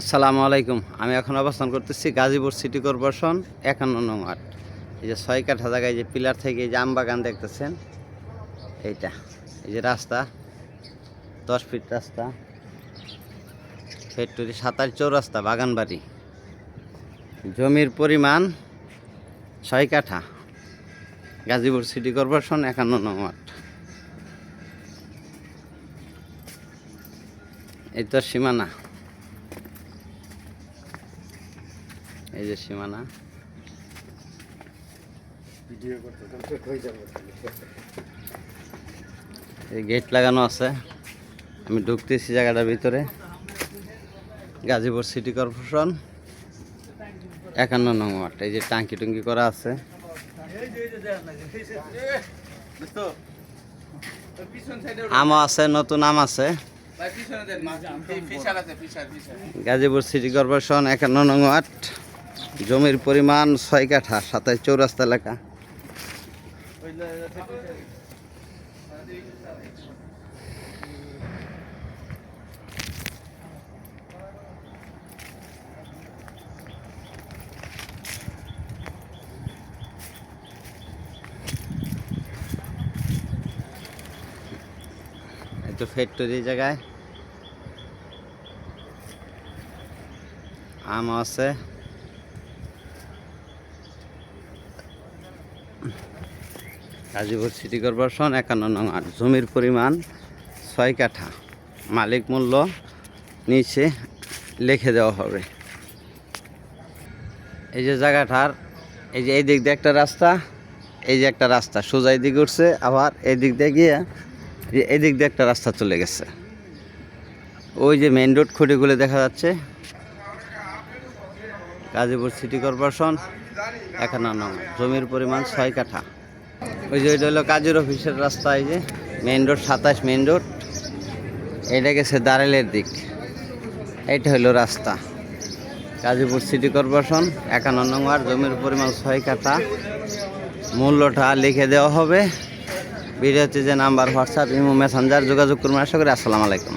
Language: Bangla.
আসসালামু আলাইকুম। আমি এখন অবস্থান করতেছি গাজীপুর সিটি কর্পোরেশন একান্ন নং এই যে ছয় কাঠা জায়গায় যে পিলার থেকে যে আম বাগান দেখতেছেন, এইটা। এই যে রাস্তা, দশ ফিট রাস্তা ফেটুরি সাতাশ চৌরাস্তা, বাগান বাড়ি। জমির পরিমাণ ছয় কাঠা। গাজীপুর সিটি কর্পোরেশন একান্ন নং এই তো সীমানা। এই যে সীমানা। এই গেট লাগানো আছে। আমি ঢুকতেছি জায়গাটার ভিতরে। Gazipur city corporation. একান্ন নং ওয়ার্ড। এই যে টাঙ্কি টুঙ্কি করা আছে। আম আছে নতুন আম আছে। গাজীপুর সিটি কর্পোরেশন একান্ন নং ওয়ার্ড। জমির পরিমাণ ছয় কাঠা সাতাশ চৌরাস্তা এলাকা। তো ফ্যাক্টরি জায়গায়। আম আছে। গাজীপুর সিটি কর্পোরেশন একান্ন নং আট জমির পরিমাণ ছয় কাঠা। মালিক মূল্য নিচে লিখে দেওয়া হবে। এই যে জায়গাটার, এই যে এই দিক দিয়ে একটা রাস্তা, এই যে একটা রাস্তা, সোজা এই দিকে উঠছে, আবার এই দিক দিয়ে গিয়ে এই দিক দিয়ে একটা রাস্তা চলে গেছে। ওই যে মেইন রোড খুঁটিগুলো দেখা যাচ্ছে। গাজীপুর সিটি কর্পোরেশন একান্ন নং জমির পরিমাণ ছয় কাঠা। ওই যে ওইটা হলো কাজের অফিসের রাস্তা, এই যে মেইন রোড সাতাশ মেইন রোড এটা গেছে দাঁড়ালের দিক। এটা হলো রাস্তা। গাজীপুর সিটি কর্পোরেশন একান্ন নং জমির পরিমাণ ছয় কাঠা। মূল্যটা লিখে দেওয়া হবে। ভিডিওতে যে নাম্বার হোয়াটসঅ্যাপ ইমো মেসেঞ্জার যোগাযোগ করবেন আশা করি, আসসালামু আলাইকুম।